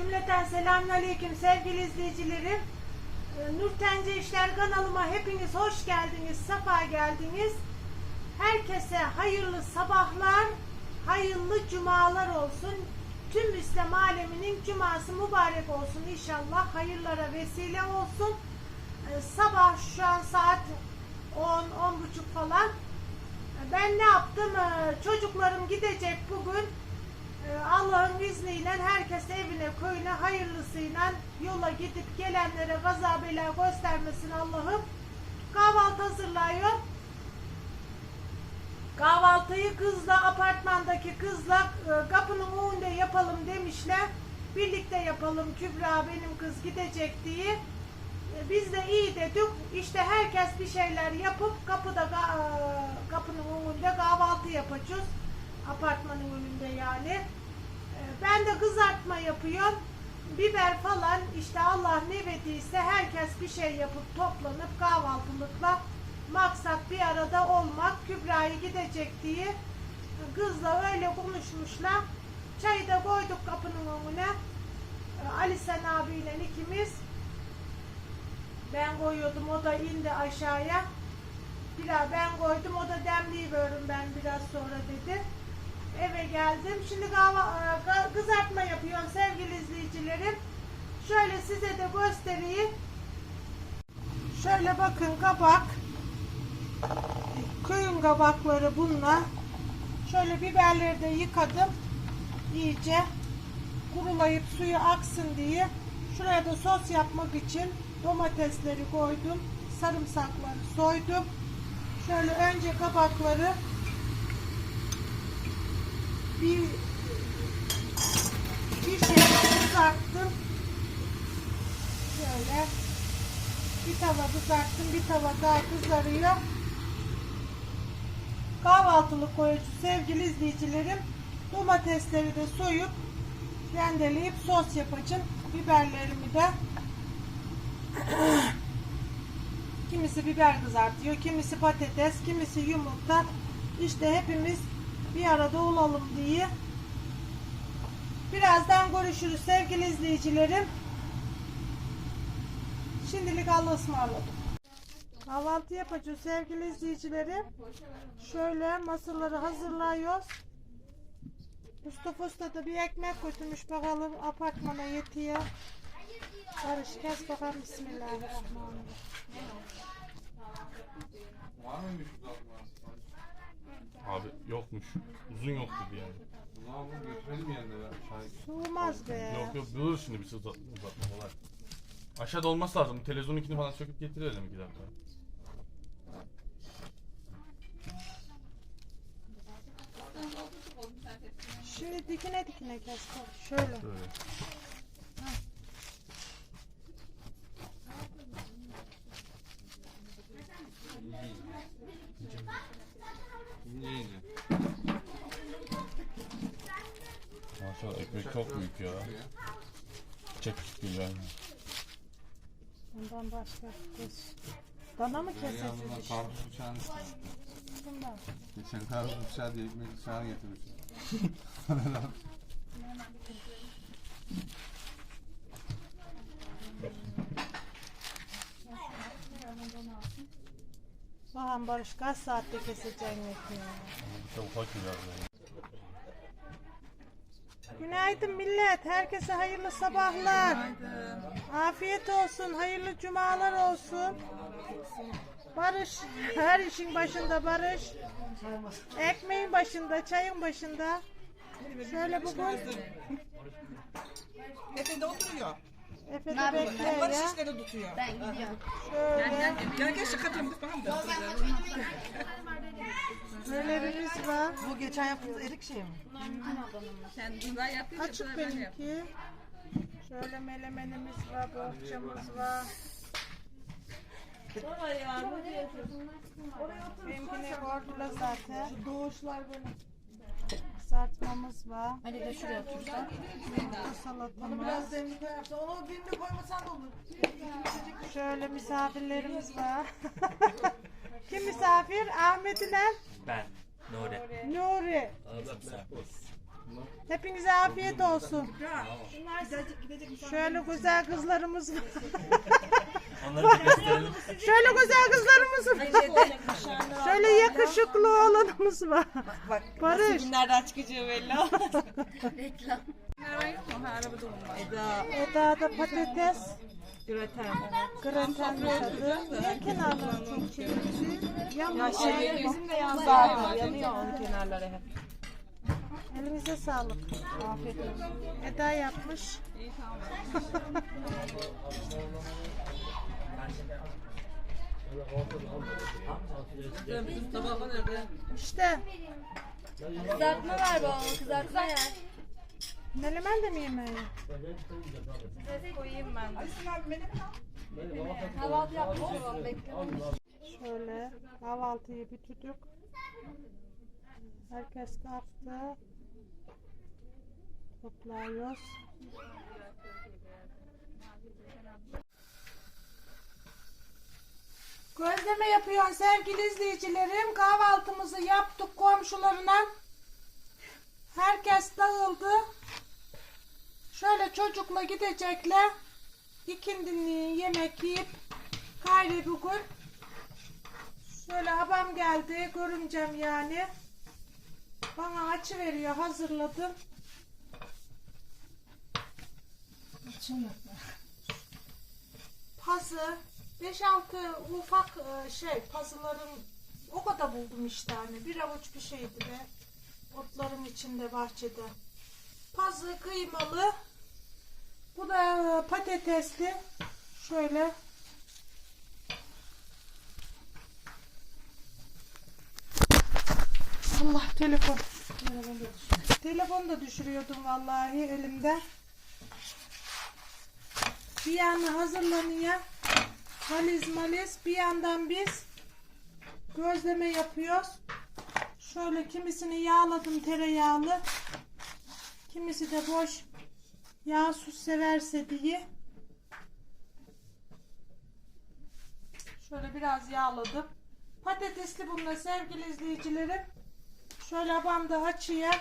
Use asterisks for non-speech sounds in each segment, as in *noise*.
Cümleten selamünaleyküm sevgili izleyicilerim. Ee, Nurtence İşler kanalıma hepiniz hoş geldiniz, safa geldiniz. Herkese hayırlı sabahlar, hayırlı cumalar olsun. Tüm İslam aleminin cuması mübarek olsun inşallah. Hayırlara vesile olsun. Ee, Sabah şu an saat 10 10 buçuk falan. Ben ne yaptım? Ee, Çocuklarım gidecek bugün. Ee, Allah'ın izniyle herkes evine köyüne hayırlısıyla yola gidip gelenlere gaza bela göstermesin Allah'ım. Kahvaltı hazırlıyor. Kahvaltıyı kızla apartmandaki kızla e, kapının önünde yapalım demişler. Birlikte yapalım Kübra benim kız gidecek diye. E, Biz de iyi dedik. İşte herkes bir şeyler yapıp kapıda e, kapının önünde kahvaltı yapacağız. Apartmanın önünde yani. Ben de kızartma yapıyorum. Biber falan işte Allah ne verdiyse herkes bir şey yapıp toplanıp kahvaltılıkla maksat bir arada olmak Kübra'yı gidecek diye kızla öyle konuşmuşlar. Çayı da koyduk kapının önüne. Ali Sen abiyle ikimiz ben koyuyordum o da indi aşağıya. Biraz ben koydum o da demliyiverim ben biraz sonra dedi. Eve geldim. Şimdi e, kızartma yapıyorum sevgili izleyicilerim. Şöyle size de göstereyim. Şöyle bakın kabak. Köyün kabakları bunlar. Şöyle biberleri de yıkadım. İyice kurulayıp suyu aksın diye. Şuraya da sos yapmak için domatesleri koydum. Sarımsakları soydum. Şöyle önce kabakları bir bir şey kızarttım. Şöyle bir tava kızarttım, bir tava daha kızarıyor. Kahvaltılık koyucu sevgili izleyicilerim. Domatesleri de soyup rendeleyip sos yapacağım. Biberlerimi de kimisi biber kızartıyor, kimisi patates, kimisi yumurta. İşte hepimiz bir arada olalım diye. Birazdan görüşürüz sevgili izleyicilerim. Şimdilik Allah'a ısmarladık. Kahvaltı yapacağız sevgili izleyicilerim. Şöyle masaları hazırlıyoruz. Mustafa Usta da bir ekmek götürmüş bakalım apartmana yetiyor. Barış kes bakalım Bismillahirrahmanirrahim. Var mıymış uzatma? Abi yokmuş. *laughs* Uzun yok dedi yani. Ne yapalım götürelim yanına ya. Çay. Soğumaz be. Yok yok bulur şimdi bir şey uzat, uzatma kolay. Aşağıda olması lazım. Televizyonunkini falan söküp getirelim iki dakika. Şimdi dikine dikine kes. Şöyle. Böyle. İnce ince. Maşallah ekmek çok büyük ya. Yani. Bundan başka kes. Dana mı Ben yanına keseceğiz işte? karpuz bıçağını Bundan. Geçen karpuz bıçağı diye ekmek bıçağı getirmiş. Bahan Barış kaç saatte keseceksin ekmeği? Çok ufak biraz. Günaydın millet. Herkese hayırlı sabahlar. Afiyet olsun. Hayırlı cumalar olsun. Barış. Her işin başında Barış. Ekmeğin başında, çayın başında. Şöyle bugün Efe de oturuyor. Efe de Barış ya. işleri tutuyor. Ben gidiyorum. Şöyle Gel gel bir bakalım da. nelerimiz var. Bu geçen yaptığımız erik şey mi? Sen bunlar yapıyorsun. Açık benimki. Şöyle melemenimiz var, bohçamız var. Benimkine gördüler zaten. Şu doğuşlar böyle. Kızartmamız var. Hadi de şuraya otursan. Burada salatamız. Biraz demli koyarsan onu birini koymasan da olur. Şöyle misafirlerimiz var. *laughs* Kim misafir? Ahmet ile Ben. Nuri. Nuri. Ağzım serpil. Hepinize afiyet olsun. Şöyle güzel kızlarımız var. Onları da gösterelim. Şöyle güzel kızlarımız var. Şöyle yakışıklı olanımız var. Bak Barış. günlerden çıkacağı belli. Reklam. Eda. Eda da patates. Üreten. Graten tadı. Niye kenarları çok çevirdi? Ya şey bizim de yandı. Yanıyor onun kenarları hep. Elinize sağlık. Afiyet olsun. Eda yapmış. İşte Kızartma var baba. Kızartma yer. Melemen de mi yemeği? Size koyayım ben. Kahvaltı yapmışım. Beklememiş. Şöyle kahvaltıyı bitirdik. Herkes kalktı. Toplayıyoruz. Gözleme yapıyorsun sevgili izleyicilerim. Kahvaltımızı yaptık komşularına. Herkes dağıldı. Şöyle çocukla gidecekler. İkindini yemek yiyip gayrı bugün Şöyle abam geldi, görümcem yani. Bana açı veriyor, hazırladım. Pazı, 5-6 ufak e, şey, pazıların o kadar buldum işte hani. Bir avuç bir şeydi be. Otların içinde, bahçede. Pazı kıymalı. Bu da e, patatesli. Şöyle Allah telefon. Telefonu da düşürüyordum vallahi elimde. Bir yana hazırlanıyor. Valiz maliz. Bir yandan biz gözleme yapıyoruz. Şöyle kimisini yağladım tereyağlı. Kimisi de boş yağsız severse diye. Şöyle biraz yağladım. Patatesli bunlar sevgili izleyicilerim. Şöyle abamda açıyor.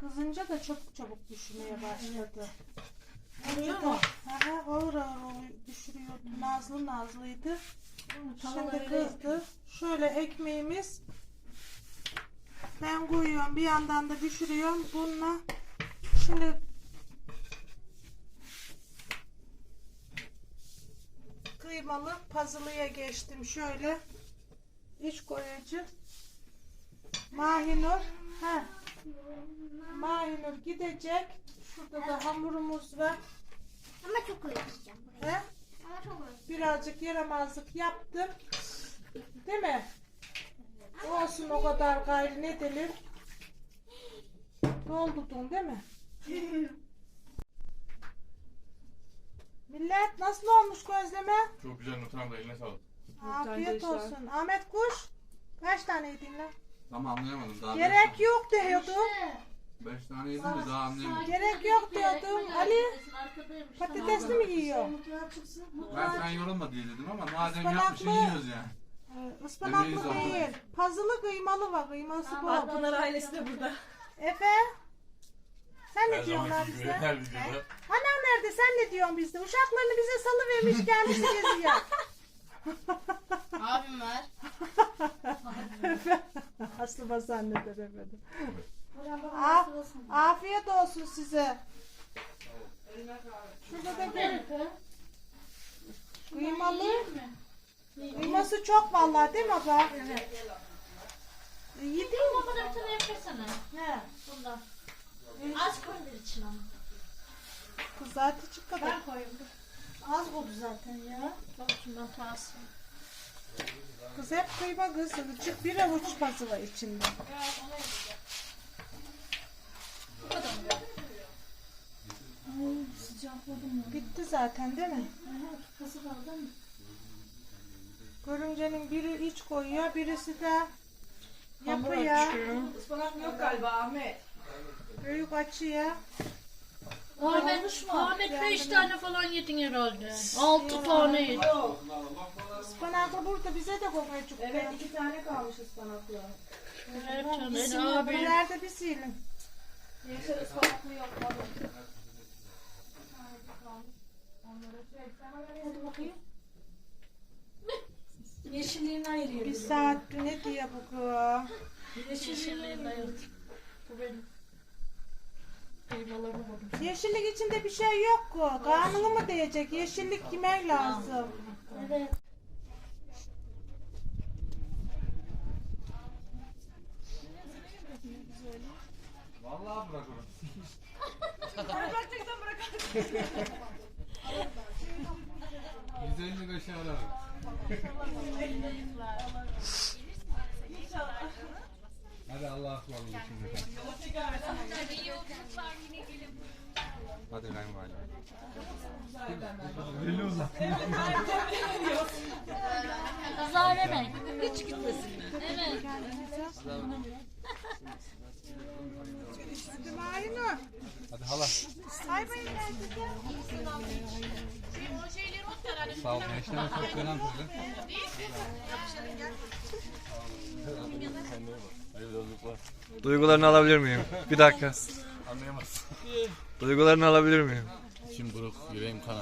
Kızınca da çabuk çabuk düşmeye başladı. Önce de aha, ağır ağır düşürüyordu. Nazlı nazlıydı. Şimdi kızdı. Şöyle ekmeğimiz. Ben koyuyorum. Bir yandan da düşürüyorum. Bununla şimdi kıymalı puzzle'ya geçtim şöyle. İç koyucu. Mahinur. Ha. Mahinur gidecek. Şurada da hamurumuz var. Ama çok uğraşacağım. He? Ama çok uğraşacağım. Birazcık yaramazlık yaptım. Değil mi? Olsun o kadar gayrı ne edelim. Doldurdun değil mi? Millet nasıl olmuş gözleme? Çok güzel Nurten abla eline sağlık. Afiyet olsun. Ahmet Kuş. Kaç tane yedin lan? Tam anlayamadım daha. Gerek yok diyordum. 5 tane yedim de daha anlayamadım. Gerek yok diyordum. Ali patatesli mi yiyor? Ben sen yorulma diye dedim ama madem Ispanaklı. yapmışsın yiyoruz yani. Ee, Ispanaklı Emeği sağlık. değil. Pazılı kıymalı var. Kıyması bol. Pınar ailesi de burada. Efe. Sen ne diyorsun abi bize? Anam nerede? Sen ne diyorsun bizde? Uşaklarını bize salıvermiş *laughs* gelmiş geziyor. *laughs* Abim var. *laughs* Aslı bas zanneder efendim. Afiyet olsun size. Şurada da gel. Kıymalı. Kıyması çok vallahi değil mi abla? Evet. Yedin mi? Bana bir tane yapırsana. He. Bundan. Az koydur için ama. Kız zaten çık kadar. Ben koyayım. Az oldu zaten ya. Bak şundan. Kız hep kıyma kız. Çık bir avuç pazı var içinde. Sıcak oldu mu? Bitti zaten değil mi? Kasık aldın mı? Görümcenin biri iç koyuyor, birisi de yapıyor. Ispanak yok galiba Ahmet. Büyük açıyor. Ahmet, Ahmet 5 tane falan yedin herhalde. 6 tane yedin. Ispanaklı burada bize de kokuyor Evet iki tane kalmış ıspanaklı. Evet abi. Nerede bir silin. Yeşilliğin ayrı Bir saat ne diye bu kız? Yeşilliğin ayırdı. Bu benim. Yeşillik içinde bir şey yok ki. Kanını mı diyecek? Yeşillik yemek lazım. Evet. Vallahi bırakırım. Yüz elli beşe ararım. *laughs* Hadi Allah'a ısmarladık şimdi. Hadi kayınvalide. Zahremek. Hiç gitmesin. Evet. Aynur. Hadi hala. Ay bayım? Sağ ol. Gençlerine çok selam söyle. Hayırlı yolculuklar. Duygularını alabilir miyim? Bir dakika. Anlayamaz. Duygularını alabilir miyim? İçim buruk, yüreğim kan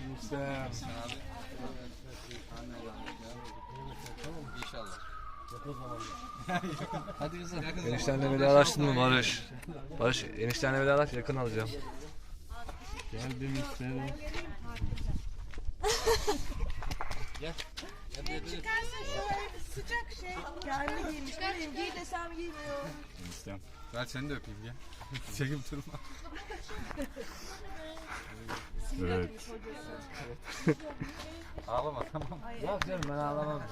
almıyor. Anlayamaz. İnşallah. Hadi kızım. Eniştenle vedalaştın mı Barış? Barış eniştenle vedalaş yakın alacağım. Geldim istedim. Çıkarsın şöyle sıcak şey. Gelme giymiş. Bileyim giy desem giymiyor. İstem. Ver seni de öpeyim gel. Çekip durma. Evet. Ağlama tamam. Yok canım ben ağlamam.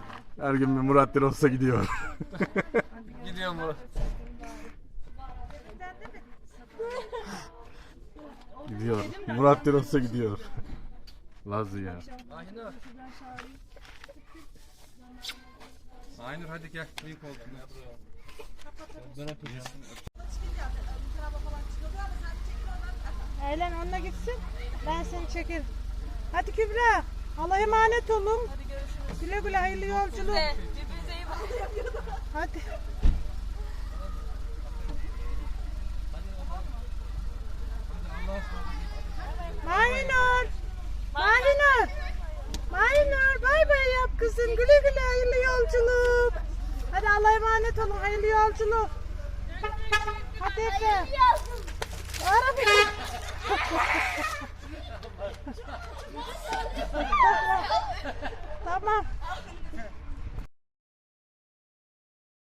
Her gün bir Murat olsa gidiyor. Gidiyorum Murat. gidiyor. Murat olsa gidiyor. Lazı ya. Aynur hadi gel. İyi koltuğuna. Eğlen onunla gitsin. Ben seni çekerim. Hadi Kübra. Allah'a emanet olun. Güle güle hayırlı yolculuk. Hadi. Mahinur. Mahinur. Mahinur bay bay yap kızım. Güle güle hayırlı yolculuk. Allah'a emanet olun. Hayırlı yolculuk. Hadi Efe. Ara beni. tamam.